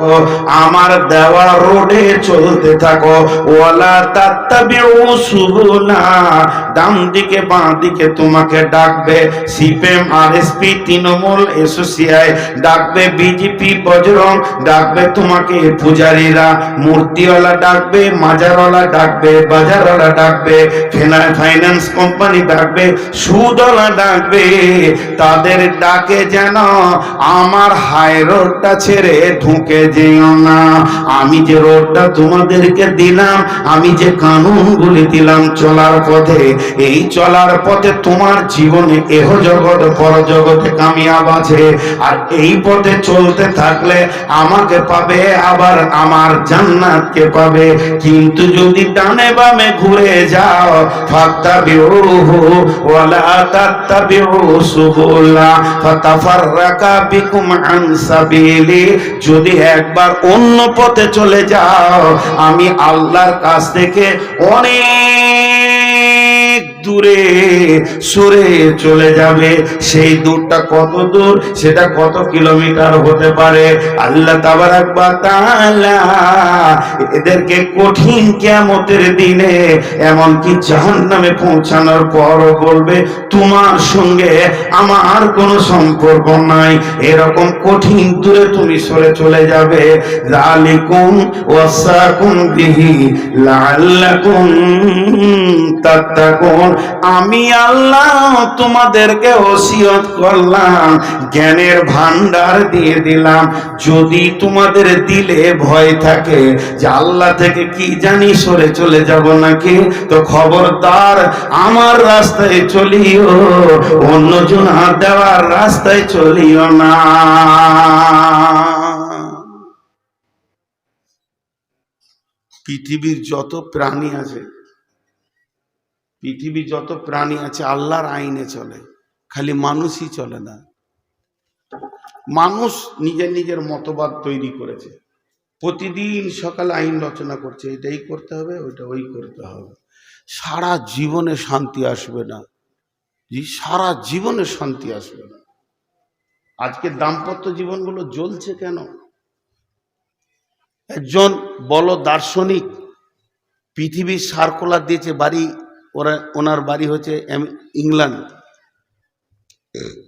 থাকো, আমার দেওয়া রোডে চলতে থাকো। ওয়ালা তাত্তাবিউ সুবুলা ডান দিকে, বাঁ দিকে তোমাকে ডাকবে সিপিএম, আরএসপি, তৃণমূল এসোসিয়াই ডাকবে বিজেপি, বজরং, ডাকবে তোমাকে পূজারীরা। মূর্তিওয়ালা ডাকবে, মাজারওয়ালা ডাকবে, বাজারওয়ালা ডাকবে ফাইন্যান্স কোম্পানি ডাকবে, সুদওয়ালা ডাকবে। তাদের ডাকে যেন আমার হাই রোডটা ছেড়ে ঢুকে যেও না। আমি যে রোডটা তোমাদেরকে দিলাম, আমি যে কানুনগুলি দিলাম চলার পথে, এই চলার পথে তোমার জীবনে এহ জগৎ, পর জগতে কামিয়াব আছে। আর এই পথে চলতে থাকলে আমাকে পাবে, আবার আমার জান্নাতকে পাবে। কিন্তু যদি ডানে বামে ঘুরে যাও, ফাত্তাবিউহু ওয়ালা তাত্তাবিউ সুবুলা, ফাতাফাররাকা বিকুম আন সাবিলি। যদি একবার অন্য পথে চলে যাও। আমি আল্লাহর কাছ থেকে অনেক দূরে সরে চলে যাবে। সেই দূরটা কত দূর? সেটা কত কিলোমিটার হতে পারে? আল্লাহ এদেরকে কঠিন কিয়ামতের দিনে এমনকি জাহান্নামে পৌঁছানোর পরও বলবে, তোমার সঙ্গে আমার কোনো সম্পর্ক নাই। এরকম কঠিন দূরে তুমি সরে চলে যাবে। জালিকুম আমি আল্লাহ তোমাদেরকে ওসিয়ত করলাম, জ্ঞানের ভান্ডার দিয়ে দিলাম। যদি তোমাদের দিলে ভয় থাকে যে আল্লাহ থেকে কি জানি সরে চলে যাব নাকি, তো খবরদার আমার রাস্তায় চলিও, অন্যজন দেওয়ার রাস্তায় চলিও না। পৃথিবীর যত প্রাণী আছে পৃথিবীর যত প্রাণী আছে, আল্লাহর আইনে চলে, খালি মানুষই চলে না। মানুষ নিজের নিজের মতবাদ তৈরি করেছে। প্রতিদিন সকালে আইন রচনা করছে, এটাই করতে হবে, ওইটা ওই করতে হবে। সারা জীবনে শান্তি আসবে না। সারা জীবনে শান্তি আসবে না। আজকে দাম্পত্য জীবনগুলো জ্বলছে কেন? একজন বড় দার্শনিক, পৃথিবীর সার্কুলার দিয়েছে, বাড়ি ওরা, ওনার বাড়ি হচ্ছে ইংল্যান্ড।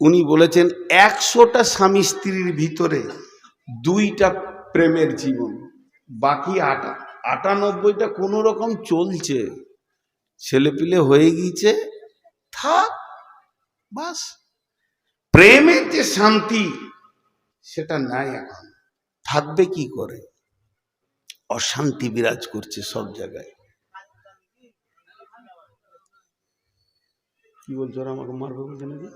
উনি বলেছেন, একশোটা স্বামী স্ত্রীর ভিতরে দুইটা প্রেমের জীবন, বাকি আটা, আটানব্বইটা কোনো রকম চলছে। ছেলেপিলে হয়ে গিয়েছে, থাক, বাস। প্রেমের যে শান্তি, সেটা নাই এখন। থাকবে কি করে? অশান্তি বিরাজ করছে সব জায়গায়। কি বলছো ওরা আমাকে মারবে বলছে নাকি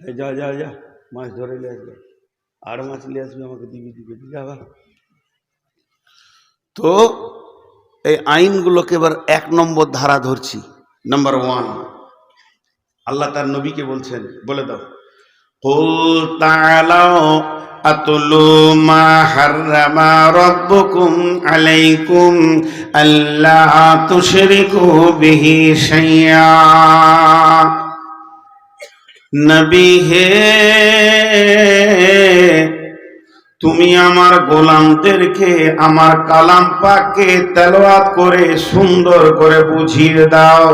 এই যা যা যা মাছ ধরে নিয়ে আসবে আর মাছ নিয়ে আসবে আমাকে দিবি দিবি যা বা। তো এই আইনগুলোকে এবার এক নম্বর ধারা ধরছি নাম্বার ওয়ান আল্লাহ তার নবীকে বলছেন বলে দাও قل تعالوا أتلوا ما حرم ربكم عليكم ألا تشركوا به شيئا নবী হে তুমি আমার গোলামদেরকে আমার কালাম পাককে তেলাওয়াত করে সুন্দর করে বুঝিয়ে দাও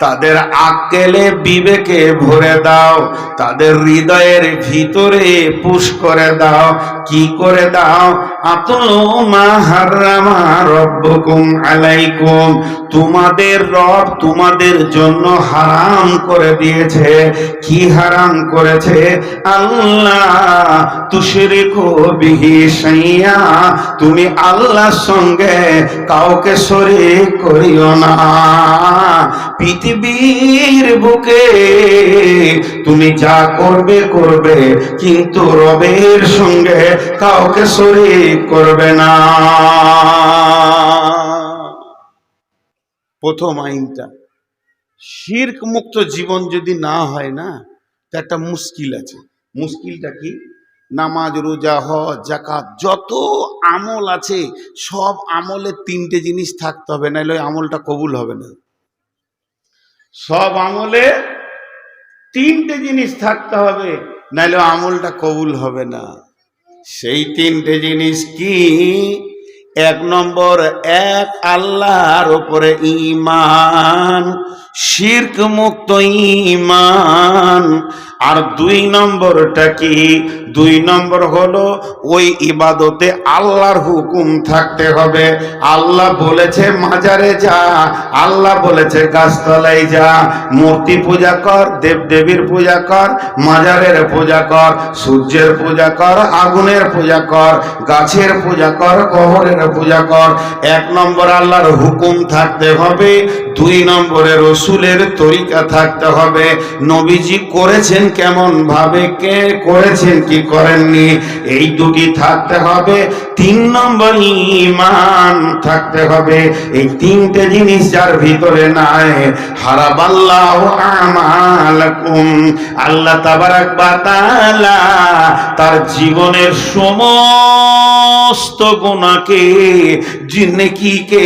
তাদের আক্কেলে বিবেকে ভরে দাও, তাদের হৃদয়ের ভিতরে পুশ করে দাও। কি করে দাও? রব্বকুম আলাইকুম। তোমাদের রব তোমাদের জন্য হারাম করে দিয়েছে। কি হারাম করেছে? আল্লাহ তুশরিকু বিহি সাইয়া তুমি আল্লাহর সঙ্গে কাউকে শরীক করিও না। পৃথিবীর বুকে। তুমি যা করবে করবে, কিন্তু রবের সঙ্গে কাউকে শরীক করবে না। প্রথম আইনটা, শির্ক মুক্ত জীবন যদি না হয় না, তো একটা মুশকিল আছে। মুশকিলটা কি? নামাজ, রোজা, হজ জাকাত যত আমল আছে, সব আমলে তিনটে জিনিস থাকতে হবে নাহলে আমলটা কবুল হবে না। সব আমলে তিনটে জিনিস থাকতে হবে নাহলে আমলটা কবুল হবে না। সেই তিনটে জিনিস কি? এক নম্বর, এক আল্লাহর ওপরে ইমান শির্ক মুক্ত ইমান আর দুই নম্বরটা কি? দুই নম্বর হলো ওই ইবাদতে আল্লাহর হুকুম থাকতে হবে। আল্লাহ বলেছে, মাজারে যা। আল্লাহ বলেছে, গাছতলায় যা। মূর্তি পূজা কর, দেবদেবীর পূজা কর, মাজারের পূজা কর, সূর্যের পূজা কর, আগুনের পূজা কর, গাছের পূজা কর কবরের পূজা কর। এক নম্বর আল্লাহর হুকুম থাকতে হবে, দুই নম্বরে রসুলের তরিকা থাকতে হবে। নবীজি করেছেন কেমন ভাবে কে করেছেন, কি করেননি, এই দুটি থাকতে হবে। তিন নম্বর ইমান থাকতে হবে। এই তিনটে জিনিস যার ভিতরে নাই। হারাবাল্লাহ আমালাকুম। আল্লাহ তাবারাক বা তাআলা তার জীবনের সমস্ত গুনাহকে যে নেকিকে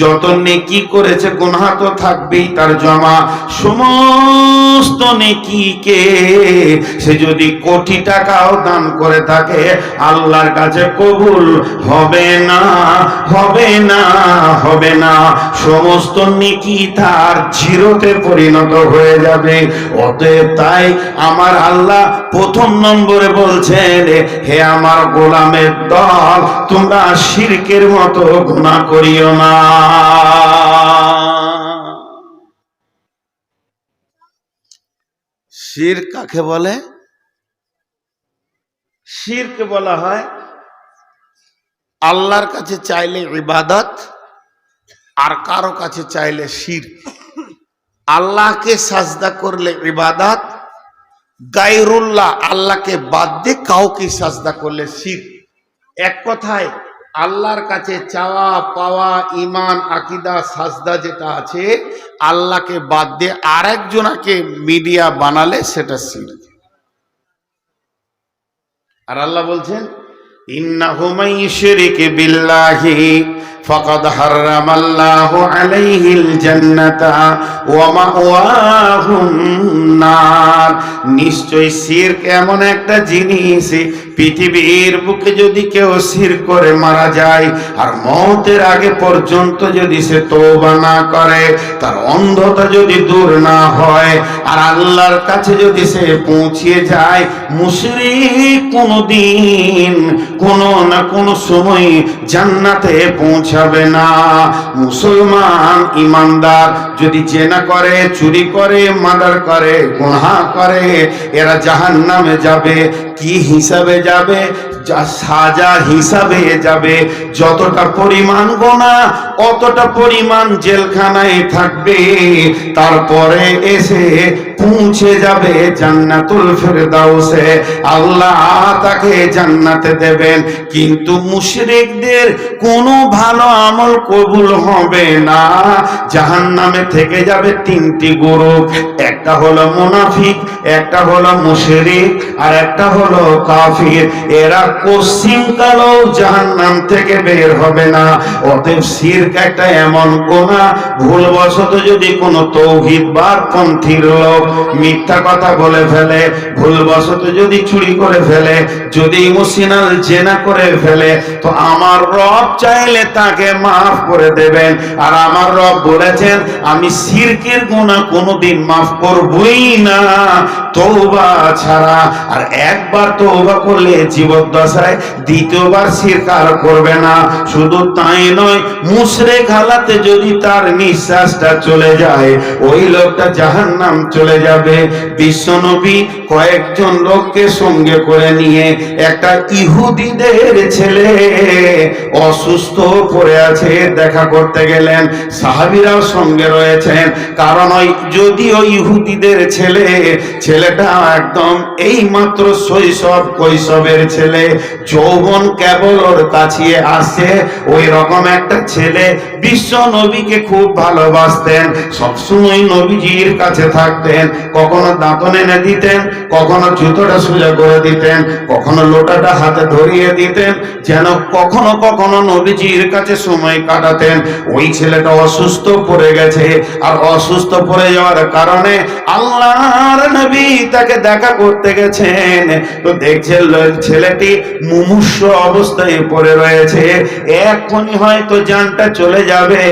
যত নেকি করেছে, গুনাহ তো থাকবেই তার জমা। সমস্ত নেকিকে সে যদি কোটি টাকাও দান করে থাকে, আল্লাহর কাছে কবুল হবে না হবে না হবে না। সমস্ত নেকি তার জিরোতে পরিণত হয়ে যাবে। অতএব তাই আমার আল্লাহ প্রথম নম্বরে বলছেন, হে আমার গোলামের দল তোমরা শিরকের মতো গুনাহ করিও না। শির কাকে বলে? শিরকে বলা হয় আল্লাহর কাছে চাইলে ইবাদত আর কারও কাছে চাইলে শির আল্লাহকে সাজদা করলে ইবাদত গায়রুল্লাহ আল্লাহকে বাদ দিয়ে কাউকে সাজদা করলে শির এক কথায়, আল্লাহর কাছে চাওয়া, পাওয়া ইমান আকিদা, সাজদা যেটা আছে, আল্লাহকে বাদ দিয়ে আরেকজনাকে মিডিয়া বানালে সেটা সির আর আল্লাহ বলছেন ইন্না হুমাই মাইশরিক বিল্লাহি ফাকাদ হারামাল্লাহু আলাইহিল জান্নাতা ওয়া মাওয়াহুন নার নিশ্চয় শিরক এমন একটা জিনিস, পৃথিবীর বুকে যদি কেউ শির করে মারা যায়, আর মৌতের আগে পর্যন্ত যদি সে তওবা না করে, তার অন্ধতা যদি দূর না হয়, আর আল্লাহর কাছে যদি সে পৌঁছিয়ে যায়, মুশরিক কোনোদিন কোনো না কোনো সময় জান্নাতে পৌঁছাবে না। মুসলমান ইমানদার যদি চেনা করে, চুরি করে মাদার করে গুণা করে, এরা জাহান নামে যাবে। কি হিসাবে যাবে? সাজা হিসাবে যাবে। যতটা পরিমাণ গোনা, অতটা পরিমাণ জেলখানায় থাকবে। তারপরে এসে পৌঁছে যাবে জান্নাতুল ফেরদাউসে। আল্লাহ তাকে জান্নাতে দেবেন। কিন্তু মুশরিকদের কোনো ভালো আমল কবুল হবে না। জাহান্নামে থেকে যাবে তিনটি গ্রুপ। একটা হলো মুনাফিক, একটা হলো মুশরিক, আর একটা হলো কাফির। এরা পশ্চিম কালো জাহান্নাম থেকে বের হবে না। অতএব শিরক একটা এমন গোনা ভুলবশত যদি কোনো তৌহিদ বার পন্থীর লোক মিথ্যা কথা বলে ফেলে, ভুলবশত যদি চুরি করে ফেলে, যদি ইমোশনাল জেনা করে ফেলে, তো আমার রব চাইলে তাকে মাফ করে দেবেন। আর আমার রব বলেছেন, আমি শিরকের গুণা কোনোদিন মাফ করবই না তৌবা ছাড়া। আর একবার তৌবা করলে জীবদ্দশায় দ্বিতীয়বার শিরকার করবে না। শুধু তাই নয়, মুশরেক হালাতে যদি তার নিঃশ্বাসটা চলে যায়, ওই লোকটা জাহান্নাম চলে যাবে। বিশ্বনবী কয়েকজন লোককে সঙ্গে করে নিয়ে একটা ইহুদিদের ছেলে অসুস্থ পড়ে আছে দেখা করতে গেলেন। সাহাবিরাও সঙ্গে রয়েছেন। কারণ ওই যদিও ইহুদিদের ছেলে, ছেলেটা একদম এই মাত্র সই শৈশব, কৈশবের ছেলে। যৌবন কেবল ওর কাছিয়ে আসে ওই রকম একটা ছেলে বিশ্ব নবীকে খুব ভালোবাসতেন। সবসময় নবীজির কাছে থাকতেন। কখনো দাঁতন এনে দিতেন, কখনো জুতোটা সোজা করে দিতেন, কখনো লোটাটা হাতে ধরিয়ে দিতেন, যেন কখনো কখনো নবীজির কাছে সময় কাটাতেন। ওই ছেলেটা অসুস্থ পড়ে গেছে। আর অসুস্থ পড়ে যাওয়ার কারণে আল্লাহর নবী তাকে দেখা করতে গেছেন। তো দেখছেন ছেলেটি মুমূর্ষ অবস্থায় পড়ে রয়েছে। এক্ষুনি হয়তো জানটা চলে যাবে,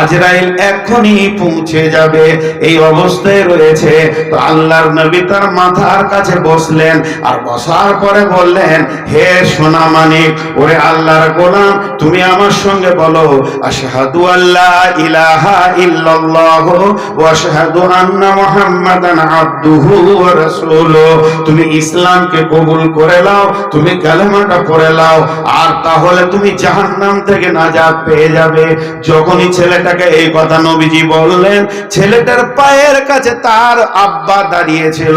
আজরাইল এক্ষুনি পৌঁছে যাবে। এই অবস্থায় রয়েছে। তো আল্লাহর নবী তার মাথার কাছে বসলেন আর বসার পরে বললেন, হে সোনা মানিক, ওরে আল্লাহর গোলাম, তুমি আমার সঙ্গে বলো, আশহাদু আল্লাহ ইলাহা ইল্লাল্লাহ ওয়া আশহাদু আন্না মুহাম্মাদান আবদুহু ওয়া রাসূলুহু। তুমি ইসলামকে কবুল করে নাও, তুমি কালেমাটা পড়ে নাও, আর তাহলে তুমি জাহান্নাম থেকে নাজাত পেয়ে যাবে। যখনই ছেলেটাকে এই কথা নবীজি বললেন, ছেলেটার পায়ের কাছে তার আব্বা দাঁড়িয়েছিল।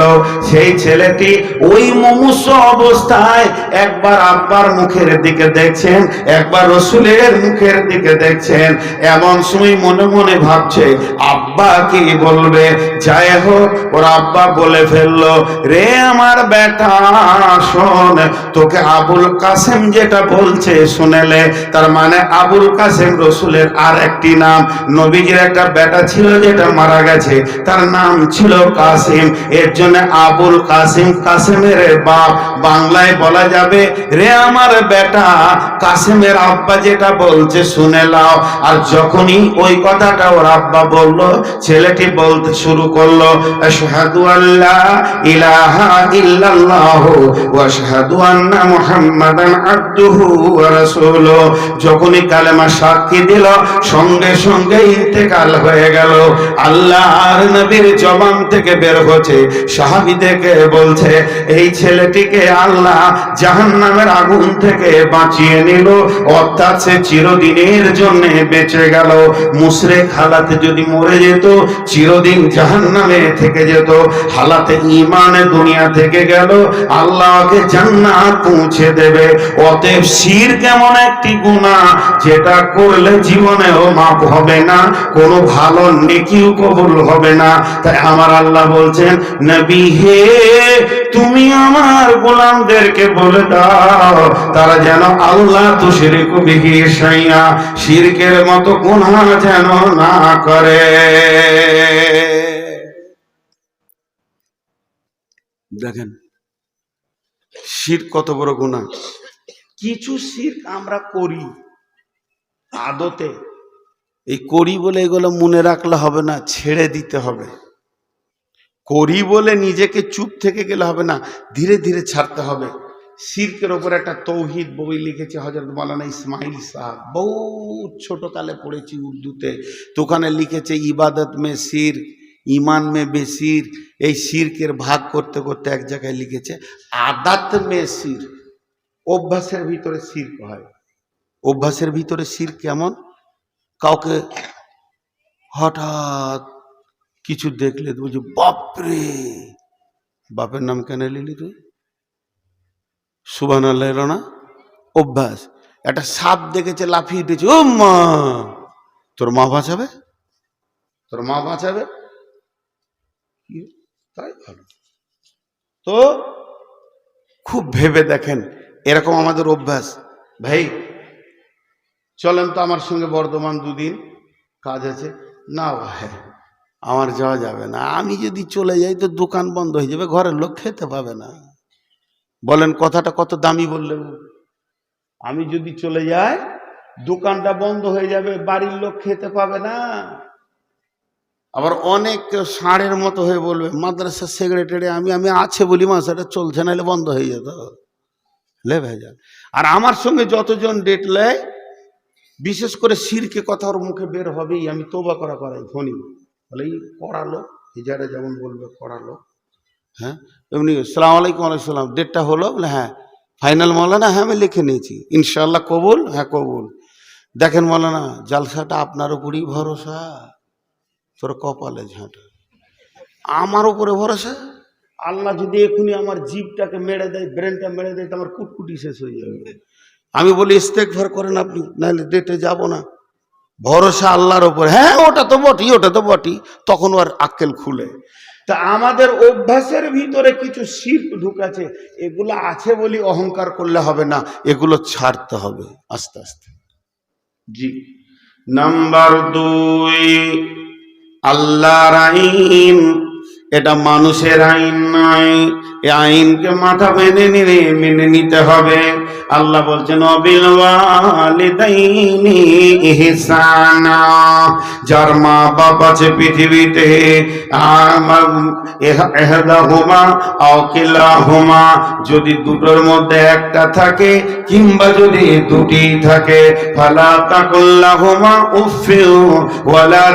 সেই ছেলেটি ওই মুমূর্ষ অবস্থায় একবার আব্বার মুখের দিকে দেখছেন, একবার রসুলের মুখের দিকে দেখছেন। এমন সময় মনে মনে ভাবছে, আব্বা কি বলবে? যাই হোক, ওর আব্বা বলে ফেলল, রে আমার বেটা শোন, তোকে আবুল কাসেম যেটা বলছে শুনেলে, তার মানে আবুল কাসেম রসুলের আর একটি নাম। নবীজির একটা বেটা ছিল যেটা মারা গেছে, তার নাম ছিল কাসিম। এর জন্য আবুল কাসিম কাসেমের বাপ। বাংলায় বলা যাবে, রে আমার বেটা, কাসেমের আব্বা যেটা বলছে শুনে লাও আর যখনই ওই কথাটা ওর আব্বা বলল, ছেলেটি বলতে শুরু করল আল্লাহ ইলাহা ইল্লাল্লাহ যখনই কালেমা সাক্ষী দিল, সঙ্গে সঙ্গে ইন্তেকাল হয়ে গেল। আল্লাহর নবীর জবান থেকে বের হচ্ছে সাহাবীদেরকে বলছে, এই ছেলেটিকে আল্লাহ জাহান্নামের আগুন থেকে বাঁচিয়ে নিল, অর্থাৎ সে চিরদিনের জন্য বেঁচে গেল। মুশরিক হালাতে যদি মরে যেত, চিরদিন জাহান্নামে থেকে যেত। হালাতে ইমানে দুনিয়া থেকে গেল। আল্লাহকে জান্নাত পৌঁছে দেবে। অতএব শির কেমন একটি গুনাহ, যেটা করলে জীবনেও মাপ হবে না, কোনো ভালো নেকিও কবুল হবে না। তাই আমার আল্লাহ বলছেন, নবী হে, তুমি আমার গোলামদেরকে বলে দাও, তারা যেন আল্লাহ তো শিরিক বিহি সাইয়া, শিরকের মতো গুনাহ যেন না করে। দেখেন শির কত বড় গুণা কিছু শির আমরা করি আদতে। এই করি বলে এগুলো মনে রাখলে হবে না ছেড়ে দিতে হবে। করি বলে নিজেকে চুপ থেকে গেলে হবে না ধীরে ধীরে ছাড়তে হবে। শিরকের ওপর একটা তৌহিদ বই লিখেছে হজরত মালানা ইসমাইল সাহ বহু ছোটকালে পড়েছি উর্দুতে। তো ওখানে লিখেছে ইবাদত মে শির। ইমান মে বেশির এই শিরকের ভাগ করতে করতে এক জায়গায় লিখেছে, আদাত মে শির। অভ্যাসের ভিতরে শির্ক হয়। অভ্যাসের ভিতরে শির কেমন? কাউকে হঠাৎ কিছু দেখলে বলছি বাপরে! বাপের নাম কেন নিলি তুই? সুবান আল্লাহ এলো না? অভ্যাস। একটা সাপ দেখেছে, লাফিয়ে উঠেছে ও মা তোর মা বাঁচাবে? তোর মা বাঁচাবে? তাই ভালো। তো খুব ভেবে দেখেন, এরকম আমাদের অভ্যাস। ভাই, চলেন তো আমার সঙ্গে বর্ধমান দুদিন, কাজ আছে। না ভাই, আমার যাওয়া যাবে না। আমি যদি চলে যাই তো দোকান বন্ধ হয়ে যাবে, ঘরের লোক খেতে পাবে না। বলেন, কথাটা কত দামি বললেন? আমি যদি চলে যাই, দোকানটা বন্ধ হয়ে যাবে, বাড়ির লোক খেতে পাবে না। আবার অনেক ষাঁড়ের মতো হয়ে বলবে, মাদ্রাসা সেক্রেটারি আমি আমি আছে বলি মা সেটা চলছে, নাহলে বন্ধ হয়ে যেত। লে ভেজাল। আর আমার সঙ্গে যতজন ডেট লেয় বিশেষ করে সিরকে কথা ওর মুখে বের হবেই, আমি তোবা করা করাই, ফোনই বলে। এই পড়ালো হিজারে যেমন বলবে পড়ালো হ্যাঁ? এমনি, সালাম আলাইকুম আলাইকুম সালাম। ডেটটা হলো, বলে হ্যাঁ ফাইনাল মৌলানা হ্যাঁ আমি লিখে নিয়েছি। ইনশাল্লাহ কবুল হ্যাঁ কবুল। দেখেন মৌলানা জালসাটা আপনার উপরই ভরসা। তোর কপালে ঝাঁটা। আমার উপরে ভরসা? আল্লাহ যদি এখনই আমার জীবটাকে মেরে দেয়, ব্রেনটা মেরে দেয়, তো আমার কুটকুটি শেষ হয়ে যাবে। আমি বলি স্টেক ইস্তেকভার করেন আপনি, নাহলে ডেটে যাব না। ভরসা আল্লাহর ওপর হ্যাঁ ওটা তো বটি ওটা তো বটি তখন আর আক্কেল খুলে। তা আমাদের অভ্যাসের ভিতরে কিছু শিল্প ঢুকাছে, এগুলো আছে বলি অহংকার করলে হবে না, এগুলো ছাড়তে হবে। আস্তে আস্তে। জি। নাম্বার দুই আল্লাহর আইন। এটা মানুষের আইন নয়। এই আইনকে মাথা মেনে নিলে মেনে নিতে হবে। আল্লাহ বলছেন যার মা বাপ আছে পৃথিবীতে হুমা যদি দুটোর মধ্যে একটা থাকে, কিংবা যদি দুটি থাকে, ফালা তাকুল্লাহুমা উফিউ ওয়ালা